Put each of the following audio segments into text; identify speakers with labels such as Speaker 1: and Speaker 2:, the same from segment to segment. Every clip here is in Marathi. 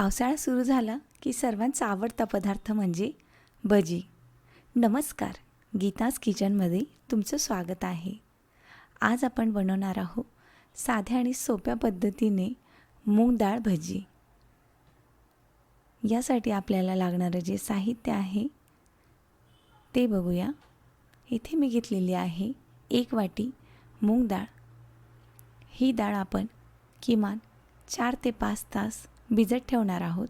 Speaker 1: पावसाळा सुरू झाला की सर्वांचा आवडता पदार्थ म्हणजे भजी. नमस्कार गीताज किचनमध्ये तुमचं स्वागत आहे. आज आपण बनवणार आहोत साध्या आणि सोप्या पद्धतीने मूग डाळ भजी. यासाठी आपल्याला लागणारं जे साहित्य आहे ते बघूया. इथे मी घेतलेली आहे एक वाटी मूग डाळ. ही डाळ आपण किमान चार ते पाच तास भिजत ठेवणार आहोत.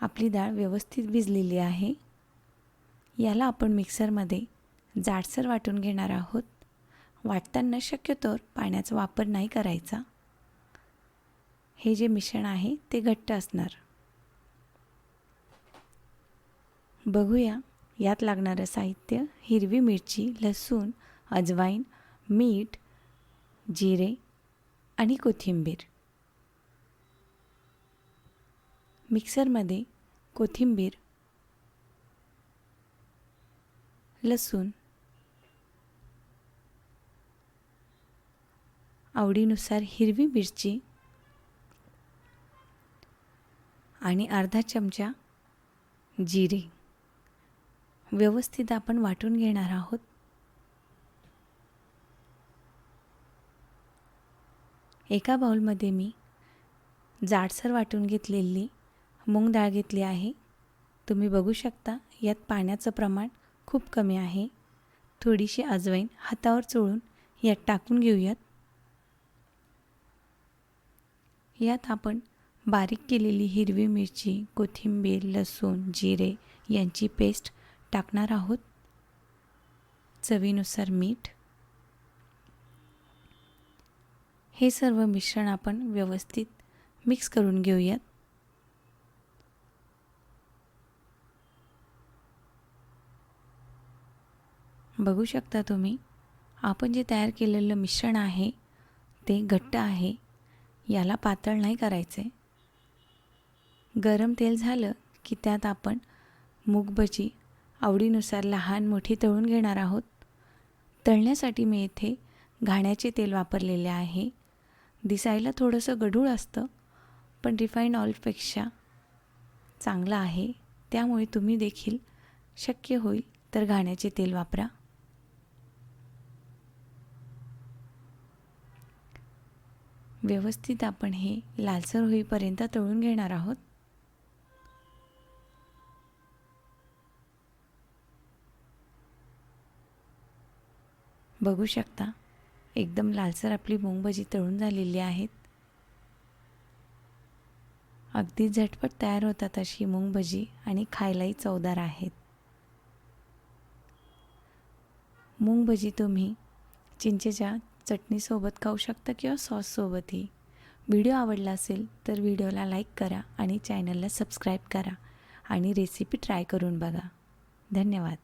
Speaker 1: आपली डाळ व्यवस्थित भिजलेली आहे. याला आपण मिक्सरमध्ये जाडसर वाटून घेणार आहोत. वाटताना शक्यतोवर पाण्याचा वापर नाही करायचा. हे जे मिश्रण आहे ते घट्ट असणार. बघूया यात लागणारं साहित्य हिरवी मिरची लसूण अजवाईन मीठ जिरे आणि कोथिंबीर. मिक्सरमध्ये कोथिंबीर लसूण आवडीनुसार हिरवी मिरची आणि अर्धा चमचा जिरे. व्यवस्थित आपण वाटून घेणार आहोत. एका बाउलमध्ये मी जाडसर वाटून घेतलेली मूग डाळ घेतली आहे. तुम्ही बघू शकता यात पाण्याचं प्रमाण खूप कमी आहे. थोडीशी अजवाईन हातावर चोळून यात टाकून घेऊयात. यात आपण बारीक केलेली हिरवी मिरची कोथिंबीर लसूण जिरे यांची पेस्ट टाकणार आहोत. चवीनुसार मीठ. हे सर्व मिश्रण आपण व्यवस्थित मिक्स करून घेऊयात. बघू शकता तुम्ही. आपण जे तयार केलेलं मिश्रण आहे ते घट्ट आहे. याला पातळ नाही करायचे. गरम तेल झालं की त्यात आपण मूगभजी आवडीनुसार लहान मोठी तळून घेणार आहोत. तळण्यासाठी मी येथे घाण्याचे तेल वापरलेले आहे. दिसायला थोडंसं गढूळ असतं पण रिफाईंड ऑइलपेक्षा चांगलं आहे. त्यामुळे तुम्ही देखील शक्य होईल तर घाण्याचे तेल वापरा. व्यवस्थित आपण हे लालसर होईपर्यंत तळून घेणार आहोत. बघू शकता एकदम लालसर आपली मुंगभजी तळून झालेली आहेत. अगदी झटपट तयार होतात अशी मुंगभजी आणि खायलाही चवदार आहेत. मुंगभजी तुम्ही चिंचेच्या चटणीसोबत खाऊ शकता किंवा सॉससोबतही. व्हिडिओ आवडला असेल तर व्हिडिओला लाईक करा आणि चॅनलला सबस्क्राईब करा आणि रेसिपी ट्राय करून बघा. धन्यवाद.